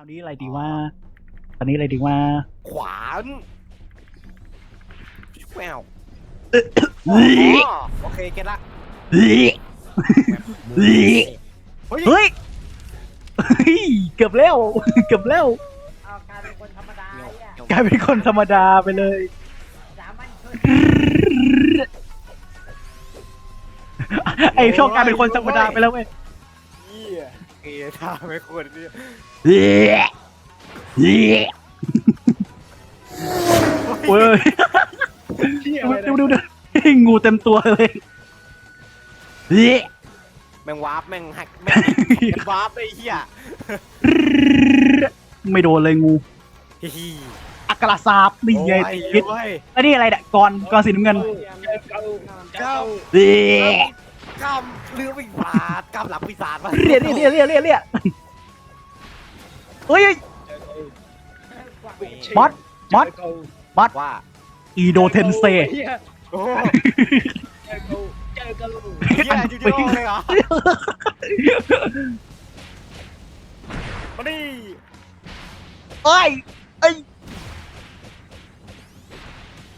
ราวนี้อะไรดีว่าคราวนี้อะไรดีว่า ขวานแมวเฮ้ยอ๋อโอเคเก็ตละเฮ้ยเฮ้ยเฮ้ยเฮ้ยเฮ้ย เกือบแล้ว เกือบแล้ว เอากลายเป็นคนธรรมดาไอ้เนี่ยกลายเป็นคนธรรมดาไปเลย สามัญชนไอช่องกลายเป็นคนธรรมดาไปแล้วเว้ยเหี้ ยเกีทาไม่ควรเนี่ยเฮ้เฮ้ยเว้ยดูดูดูดูงูเต็มตัวเลยเฮ้แม่งวาร์ปแม่งหักแม่งวาร์ปไอ้เหี้ยไม่โดนเลยงูฮิฮิอักระซาบนี่ไงโอ้ยพิษโอ้ยแล้วนี่อะไรเนี่ยกรกรสีน้ำเงินเก้าเฮ้ย กำเรือปีศาจกำหลับปีศาจมาเรียกเรียกเรียกเรียกเรียกเรียกเฮ้ยมอสมอส ว่าอีโดเทนเซโอ้เจอกูเจอกูเหี้ยจริงๆเลยเหรอมาดิเอ้ยเอ้ย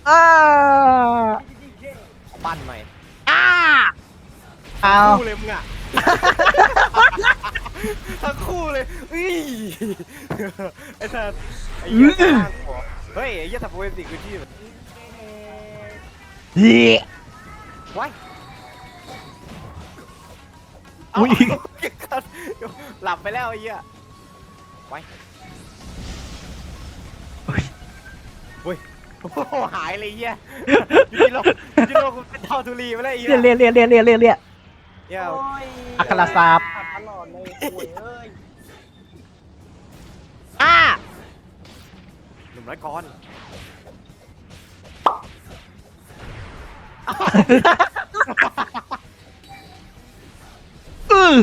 อ้า ปั้นหน่อยอ้า เอา คู่เลยมึงอะ ทั้งคู่เลยอุ้ยไอ้สัสไอ้เหี้ยข้างหัวเฮ้ยไอ้เหี้ยสับเวสิคือที่แบบเฮ้ย ว้ายอุ๊ยหลับไปแล้วไอ้เหี้ยว้ายเฮ้ยโอ้โหหายเลยไอ้เหี้ยยูจิโร่ยูจิโร่กูเป็นเท่าทุลีไปแล้วไอ้เหี้ยเรียกเรียกเรียกเรียกเรียกเรียก เหี้ยโอ้ยอัคราซาบตลอดเลยโอ้ยเอ้ยอ้าหนุ่มน้อยก่อนอือ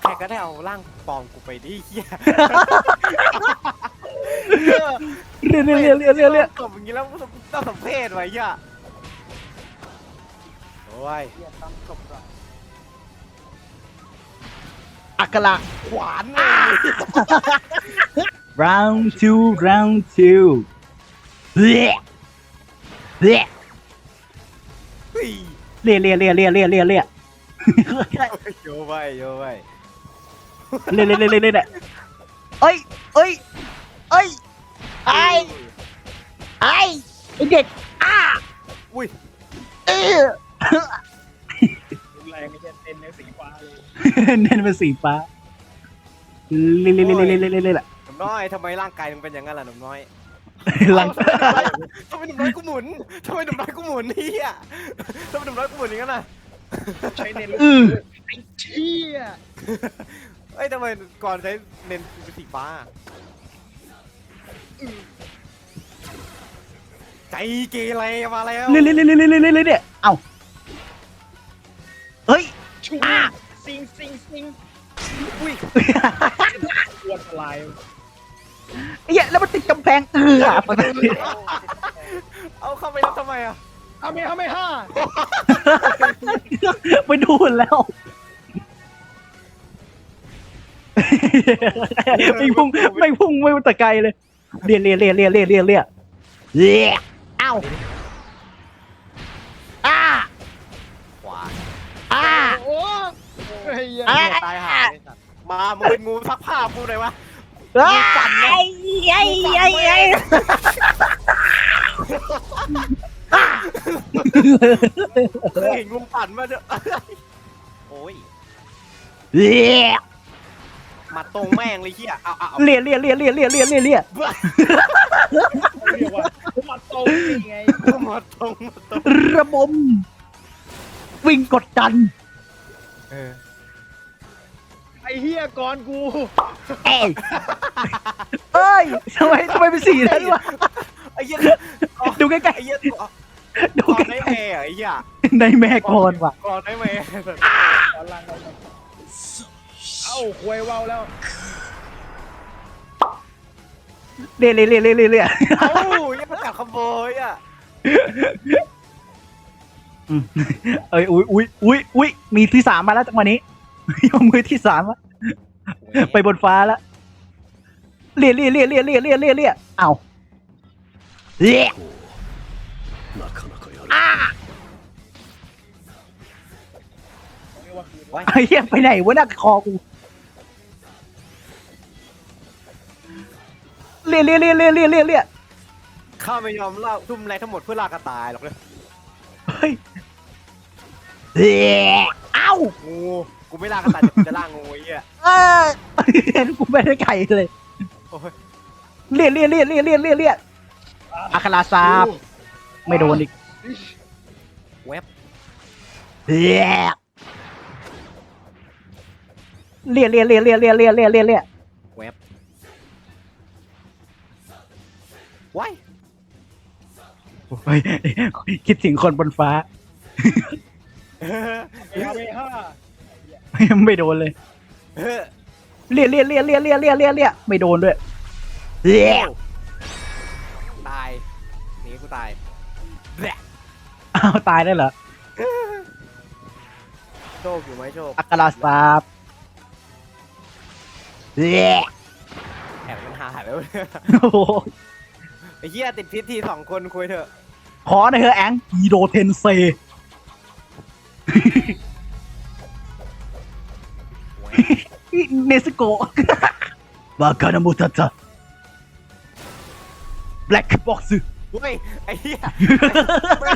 แค่ก็ได้เอาร่างปลอมกูไปดิเหี้ยเรียกเรียกเรียกเรียกเรียกเรียกตบอย่างนี้แล้วต้องสมเพศไว้เหี้ย ว้ยอัรกละขวาน round two round two เลี้ยเลี้ยเลี้ยเลี้ยเลี้ยเลี้ยเละเละเละเละโยไปโยไยเลี้ยเลี้ยเลี้ยเละเละเอ้ยเอ้ยเอ้ยไอ้ไอ้เด็กอ้าอุ้ยเออ แรงไม่ใช่เต้นในสีฟ้าเลยเน้นเป็นสีฟ้าเรียกเรียกเรียกเรียกเรียกเรียกเรียกหนุ่มน้อยทำไมร่างกายมึงเป็นอย่างนั้นล่ะหนุ่มน้อยลังทำไมหนุ่มน้อยกูหมุนทำไมหนุ่มน้อยกูหมุนเฮียทำไมหนุ่มน้อยกูหมุนอย่างนั้นน่ะใช้เน้นอือไอ้เชี่ยเอ้ยทำไมก่อนใช้เน้นเป็นสีฟ้าใจเกเรมาแล้วเรียกเรียกเรียกเรียกเรียกเรียกเรียเอ้าิงอุ้ยกวนอะไรไเหี้ยแล้วมันติดกำแพงเออมันเอาเข้าไปแล้วทำไมอะทำไมทำไมห้าไปดูแล้วไม่พุ่งไม่พุ่งไม่ตะไกลเลยเรียเรียเรียเรียเรียเรียเรียเอ้า เฮ้ยอะตายหาเลยสัตว์มามึงเป็นงูซักผ้ากูหน่อยวะ ไอ้ไอ้ไอ้ไอ้เคยเห็นงูปั่นมาเถอะโอ้ยเรียกมาตรงแม่งเลยเฮียเอาเอาเอาเรียกเรียกเรียกเรียกเรียกเรียกเรียกเรียกเรียกว่ามาตรงนี่ไงมาตรงมาตรงระบม วิ่งกดดันเออไอ้ เฮียก่อนกูเอ้ยเอ้ยทำไมทำไมเป็นสีนั้นวะไอ้เหี้ยดูใกล้ไอ้เหี้ยๆดูก่อนใกได้ล้แม่ไอ้เหี้ยๆในแม่กรว่ะก่อนได้แม่ตอนล่างเราเอ้าควยว่าวแล้ว เรียกเรียกเรียกเรียกเรียกเรียกเอ้ายังมาจับขโมยอะอืมเอ้ยอุ้ยอุ้ยอุ้ยอุ้ยมีที่สามมาแล้วจังหวะนี้ ยกมือที่สามอะไปบนฟ้าละเลี่ยเลี่ยเลี่ยเลี่ยเลี่ยเลี่ยเลี่ยเลี่ยเอาเลี่ยไอ้เหี้ยไปไหนวะนักคอกูเลี่ยเลี่ยเลี่ยเลี่ยเลี่ยเลี่ยเลี่ยข้าไม่ยอมเล่าทุ่มไรงทั้งหมดเพื่อลากกระตายหรอกเลยเฮ้ยเอ้างู กูไม่ลากกระต่ายแต่กูจะล่างงูไอ้เหี้ยเออกูไม่ได้ไก่เลยโอ้ยเลี่ยเลี่ยเลี่ยเลี่ยเลี่ยเลี่ยเลี่ยอาคาราซาบไม่โดนอีกเว็บเลี่ยเลี่ยเลี่ยเลี่ยเลี่ยเลี่ยเลี่ยเลี่ยเลี่ยเลี่ยเว็บไว้เฮ้ยคิดถึงคนบนฟ้า เอเวห้า ไม่โดนเลยเฮ้ยเลี่ยเลี่ยเลี่ยเลี่ยเลี่ยเลี่ยเลี่ยเลี่ยไม่โดนด้วยเลี่ยตายหนีกูตายแบะอ้าวตายได้เหรอโชคอยู่ไหมโชคอัคราซาบเลี่ยแอบมันหายแล้วเนี่ยโอ้โหไอ้เหี้ยติดพิษทีสองคนคุยเถอะขอหน่อยเถอะแองอีโดเทนเซ เนสโกะบากานามุตตะแบล็กบ็อกซ์เฮ้ยไอ้เหี้ยไม่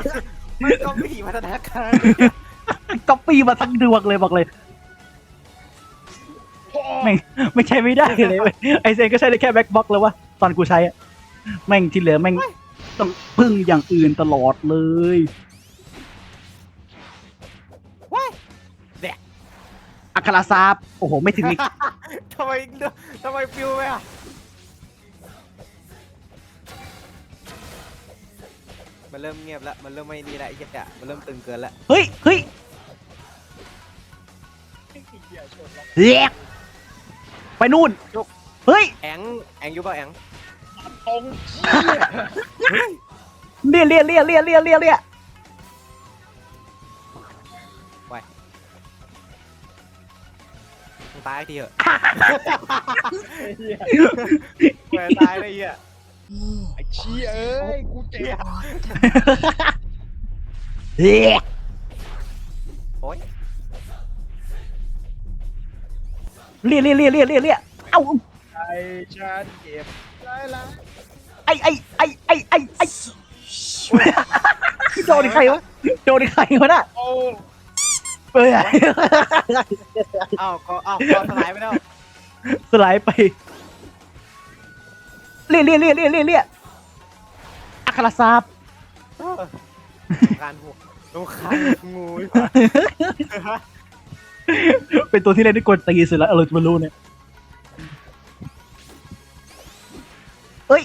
ไม่ก็ไม่ถีพัฒนาการก๊อปปี้มาทั้งดวงเลยบอกเลย ไม่ไม่ใช่ไม่ได้เลยเว้ยไอเซนก็ใช้ได้แค่แบ็คบ็อกแล้ววะตอนกูใช้อะแม่งที่เหลือแม่งต้องพึ่งอย่างอื่นตลอดเลย อัคราซาบโอ้โห ไม่ถึงอีก ทำไมทำไมฟิวไปอะมันเริ่มเงียบแล้ว มันเริ่มไม่ดีแล้วไอ้เหี้ยอะมันเริ่มตึงเกินแล้วเฮ้ยเฮ้ยไอ้เหี้ยชนแล้วเรียกไปนู่น เฮ้ย แองแองอยู่ป่ะแองตรงเรียเรียเรียเรียเรียเรีย มึงตายทีเถอะไอ้เหี้ยแหวนตายเลยไอ้เหี้ยไอ้เชี้เอ้ย กูเจ็บเรียกโอ๊ยเรียเรียเรียเรียเรียเรียเอ้าไอ้ฉันเจ็บไรล่ะไอไอไอไอไอไอโดนใครวะโดนใครวะน่ะโอ้ เอ้ยเอ้าก็เอ้าก็สลายไปแล้วสไลด์ไปเรียเรียเรียเรียเรียเรียอัคราซาบการหัวลงคานงูดีกว่าเป็นตัวที่เล่นได้กวนตีสุดแล้วเออจะมารู้เนี่ยเอ้ย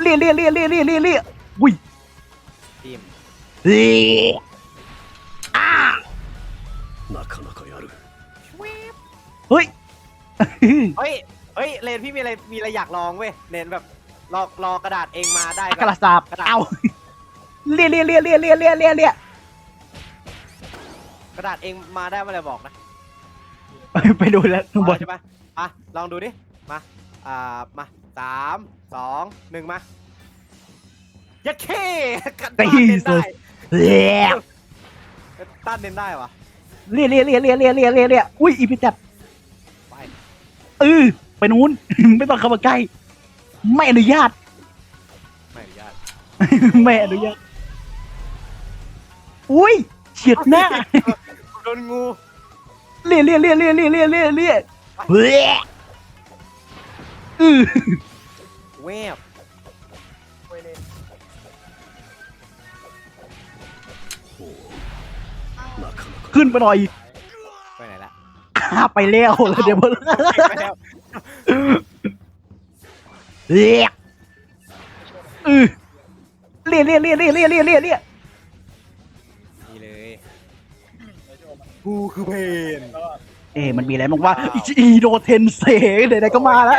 เรียเรียเรียเรียเรียเรียเรียอุ้ยทีมเรีย เฮ้ย เฮ้ย เลนพี่มีอะไร มีอะไรอยากลองเว้ย เลนแบบรอรอกระดาษเองมาได้อัก็คราซาบเอาเรียเรียเรียเรียเรียเรียเรียเรียกระดาษเองมาได้เมื่อไหรบอกนะไปดูแล้วข้างบนใช่ปะอะ ลองดูดิ มา อ่า มาสามสองหนึ่งมา ยัดเข้กันต้านเน้นได้เรียต้านเน้นได้วะเรียเรียเรียเรียเรียเรียเรียเรียอุ้ยอีพิจับไป เออไปนู้น ไม่ต้องเข้ามาใกล้ ไม่อนุญาต ไม่อนุญาตไม่อนุญาตอุ้ยเฉียดหน้าโดนงูเลี่ยเลี่ยเลี่ยเลี่ยเลี่ยเลี่ยเลี่ยเลี่ยเบ้ออือแวบขึ้นไปหน่อย ไปแล้วแล้วเดี๋ยวไปแล้วเรียอือเรียเรียเรียเรียเรียเรียเรียเรียนี่เลยไม่ชอบมันกูคือเพนแล้วอะเอ๊ะมันมีอะไรบ้างว่าอีโดเทนเซไหนๆก็มาแล้ว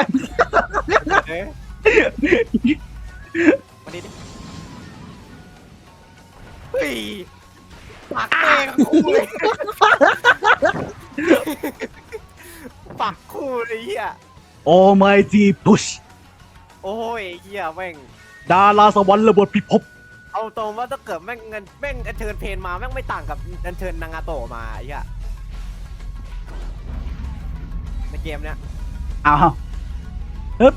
เอ๊ะมาดิดิเฮ้ยปากแม่งกูเลย ปักคู่เลยเฮีย Almighty Push โอ้ยเฮียแม่ง ดาราสวรรค์ระเบิดพิภพเอาตรงว่าถ้าเกิดแม่งเงินแม่งอัญเชิญเพนมาแม่งไม่ต่างกับอัญเชิญนางาโตะมาไอ้เหี้ยในเกมเนี้ยอ้าวฮึบ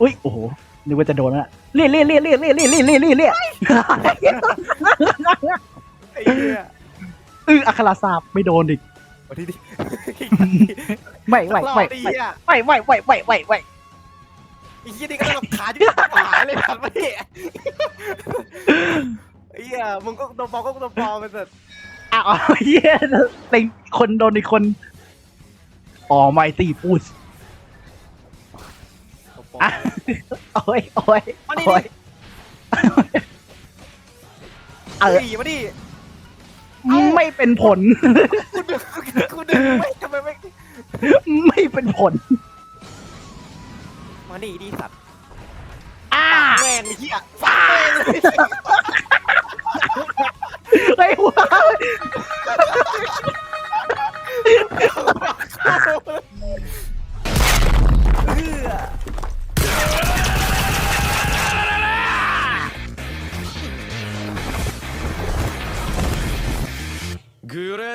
อุ้ย โอ้โห นึกว่าจะโดนแล้วน่ะเลี่ยเลี่ยเลี่ยเลี่ยเลี่ยเลี่ยเลี่ยเลี่ยเลี่ยเลี่ย ไอ้เหี้ยอืออัคราสาบไม่โดนอีกมาที่ดิไม่ไม่ไม่ไอ้ไม่เหี้ยไม่ไม่ไม่ไม่ไม่ไม่ไอ้เหี้ยนี่ก็ต้องขาที่หายเลยครับพี่ไอ้เหี้ยมึงก็ตัวปลอมก็ตัวปลอมไปเถอะอ้าวเหี้ยเป็นคนโดนอีกคนอ๋อไม่ตีพูดตัวปลอมอะโอ้ยโอ้ยมาดิโอ้ย เออดิมาดิไม่เป็นผล กูดึงกูดึงไม่ทำไมไม่ไม่เป็นผล มาดิดิสัตว์อ้าแม่งไอ้เหี้ยฟาแม่งเลยไอ้หัว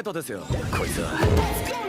トですよ。こいつは。